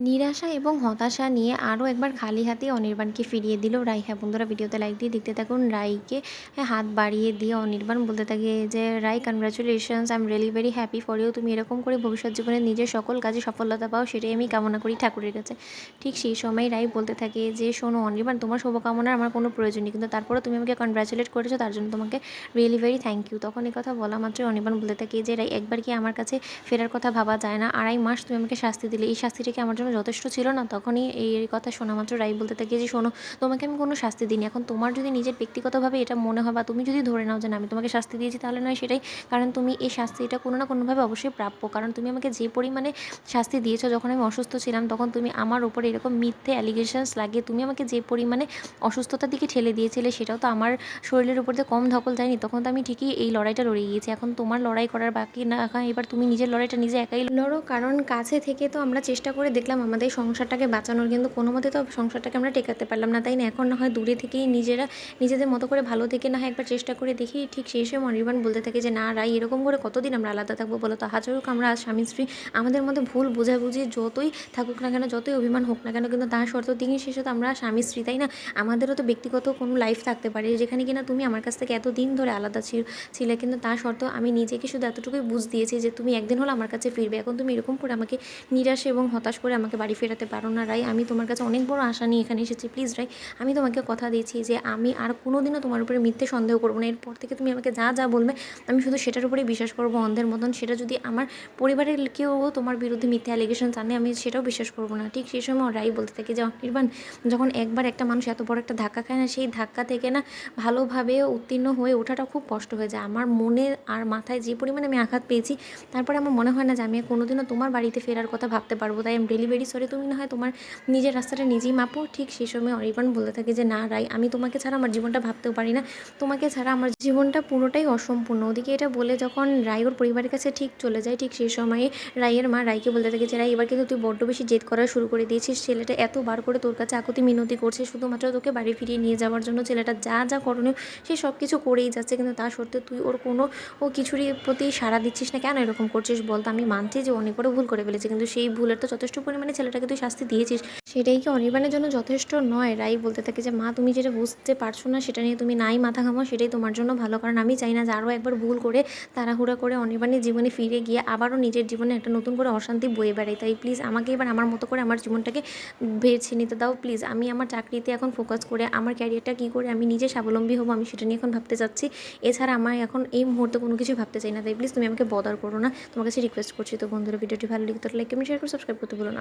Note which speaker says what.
Speaker 1: নিরাশা এবং হতাশা নিয়ে আরও একবার খালি হাতে অনির্বাণকে ফিরিয়ে দিল রাই। হ্যাঁ বন্ধুরা ভিডিওতে লাইক দিয়ে দেখতে থাকুন রাইকে। হ্যাঁ, হাত বাড়িয়ে দিয়ে অনির্বাণ বলতে থাকে যে Rai congratulations I am really very happy for you তুমি এরকম করে ভবিষ্যৎ জীবনে নিজের সকল কাজে সফলতা পাও সেটাই আমি কামনা করি ঠাকুরের কাছে। ঠিক সেই সময় রাই বলতে থাকে যে শোনো অনির্বাণ তোমার শুভকামনার আমার কোনো প্রয়োজন নেই কিন্তু তারপরেও তুমি আমাকে কনগ্রাচুলেট করেছ তার জন্য তোমাকে রিয়েলি ভেরি থ্যাংক ইউ তখন এই কথা বলা মাত্রই অনির্বাণ বলতে থাকে যে রাই একবার কি আমার কাছে ফেরার কথা ভাবা যায় না? আড়াই মাস তুমি আমাকে শাস্তি দিলে এই শাস্তিটা কি আমার জন্য যথেষ্ট ছিল না, তখনই এই কথা শোনা মাত্র রাই বলতে থাকে যে, শোনো, তোমাকে আমি কোনো শাস্তি দিইনি। এখন তোমার যদি নিজের ব্যক্তিগতভাবে এটা মনে হয় বা তুমি যদি ধরে নাও যে আমি তোমাকে শাস্তি দিয়েছি, তাহলে নয় সেটাই। কারণ তুমি এই শাস্তিটা কোনো না কোনোভাবে অবশ্যই প্রাপ্য। কারণ তুমি আমাকে যে পরিমাণে শাস্তি দিয়েছ, যখন আমি অসুস্থ ছিলাম, তখন তুমি আমার উপরে এরকম মিথ্যে অ্যালিগেশনস লাগিয়ে তুমি আমাকে যে পরিমাণে অসুস্থতার দিকে ঠেলে দিয়েছিলে, সেটাও তো আমার শরীরের উপর দিয়ে কম ধকল দেয়নি তখন তো আমি ঠিকই এই লড়াইটা লড়ে গিয়েছি। এখন তোমার লড়াই করার বাকি না এবার তুমি নিজের লড়াইটা নিজে একাই লড়ো, কারণ কাছে থেকে তো আমরা চেষ্টা করে দেখলাম আমাদের সংসারটাকে বাঁচানোর কিন্তু কোনো মতে তো সংসারটাকে আমরা টেকাতে পারলাম না, তাই না? এখন না হয় দূরে থেকেই নিজেরা, নিজেদের মতো করে ভালো থেকে না হয় একবার চেষ্টা করে দেখি, ঠিক সেই সময় অনির্বাণ বলতে থাকে যে, না রাই, এরকম করে কতদিন আমরা আলাদা থাকব বলো তো? হাজার হোক আমরা স্বামী স্ত্রী, আমাদের মধ্যে ভুল বোঝাবুঝি যতই থাকুক না কেন, যতই অভিমান হোক না কেন, কিন্তু তার শর্ত দিনই শেষে তো আমরা স্বামী স্ত্রী, তাই না? আমাদেরও তো ব্যক্তিগত কোনো লাইফ থাকতে পারে, যেখানে কিনা তুমি আমার কাছ থেকে এতদিন ধরে আলাদা ছিল ছিলে, কিন্তু তার শর্ত আমি নিজেকে শুধু এতটুকুই বুঝ দিয়েছি যে, তুমি একদিন হলো আমার কাছে ফিরবে। এখন তুমি এরকম করে আমাকে নিরাশ এবং হতাশ করে আমাকে বাড়ি ফেরাতে পারো না, রাই। আমি তোমার কাছে অনেক বড় আশা নিয়ে এখানে এসেছি। প্লিজ রাই, আমি তোমাকে কথা দিয়েছি যে আমি আর কোনো দিনও তোমার উপরে মিথ্যে সন্দেহ করব না। এরপর থেকে তুমি আমাকে যা যা বলবে, আমি শুধু সেটার উপরেই বিশ্বাস করব অন্ধের মতন। সেটা যদি আমার পরিবারের কেউ তোমার বিরুদ্ধে মিথ্যে অ্যালিগেশন আনে, আমি সেটাও বিশ্বাস করব না। ঠিক সেই সময় রাই বলতে থাকি যে অনির্বাণ যখন একবার একটা মানুষ এত বড় একটা ধাক্কা খায় না, সেই ধাক্কা থেকে না ভালোভাবে উত্তীর্ণ হয়ে ওঠাটা খুব কষ্ট হয়ে যায়। আমার মনে আর মাথায় যে পরিমাণে আমি আঘাত পেয়েছি, তারপরে আমার মনে হয় না যে আমি কোনোদিনও তোমার বাড়িতে ফেরার কথা ভাবতে পারব। তাই আমি ডেলি ভেরি সরি তুমি না হয় তোমার নিজের রাস্তাটা নিজেই মাপো। ঠিক সেই সময় অনির্বাণ বলতে থাকে যে, না, রাই, আমি তোমাকে ছাড়া আমার জীবনটা ভাবতেও পারি না। তোমাকে ছাড়া আমার জীবনটা পুরোটাই অসম্পূর্ণ। ওদিকে এটা বলে যখন রাই ওর পরিবারের কাছে ঠিক চলে যায়, ঠিক সেই সময়ে রাইয়ের মা রাইকে বলতে থাকে যে, রাই, এবার কিন্তু তুই বড্ড বেশি জেদ করা শুরু করে দিয়েছিস। ছেলেটা এত বার করে তোর কাছে আকুতি মিনতি করছে, শুধুমাত্র তোকে বাড়ি ফিরিয়ে নিয়ে যাওয়ার জন্য ছেলেটা যা যা করণীয়, সে সব কিছু করেই যাচ্ছে। কিন্তু তা সত্ত্বেও তুই ওর কোনো, ও কিছুরই প্রতি সাড়া দিচ্ছিস না। কেন এরকম করছিস বলতো আমি মানছি যে, অনেক বড় ভুল করে ফেলেছি। কিন্তু সেই ভুলের তো যথেষ্ট পরিমাণে ছেলেটাকে তুই শাস্তি দিয়েছিস, সেটাই কি অনির্বাণের জন্য যথেষ্ট নয়? রাই বলতে থাকে যে, মা, তুমি যেটা বুঝতে পারছ না, সেটা নিয়ে তুমি নাই মাথা ঘামাও, সেটাই তোমার জন্য ভালো। কারণ আমি চাই না যে আরও একবার ভুল করে, তাড়াহুড়া করে অনির্বাণের জীবনে ফিরে গিয়ে আবারও নিজের জীবনে একটা নতুন করে অশান্তি বয়ে বেড়াই। তাই প্লিজ আমাকে এবার আমার মতো করে আমার জীবনটাকে বেছে নিতে দাও। প্লিজ আমি আমার চাকরিতে এখন ফোকাস করে, আমার ক্যারিয়ারটা কী করে আমি নিজে স্বাবলম্বী হব, আমি সেটা নিয়ে এখন ভাবতে চাচ্ছি। এছাড়া আমার এখন এই মুহূর্তে কোনো কিছু ভাবতে চাই না। তাই প্লিজ তুমি আমাকে বদার করো না। তোমার কাছে রিকোয়েস্ট করছি। তো বন্ধুরা, ভিডিওটি ভালো লিখতে লাইক কমেন্ট শেয়ার করে সাবস্ক্রাইব করতে বলো না।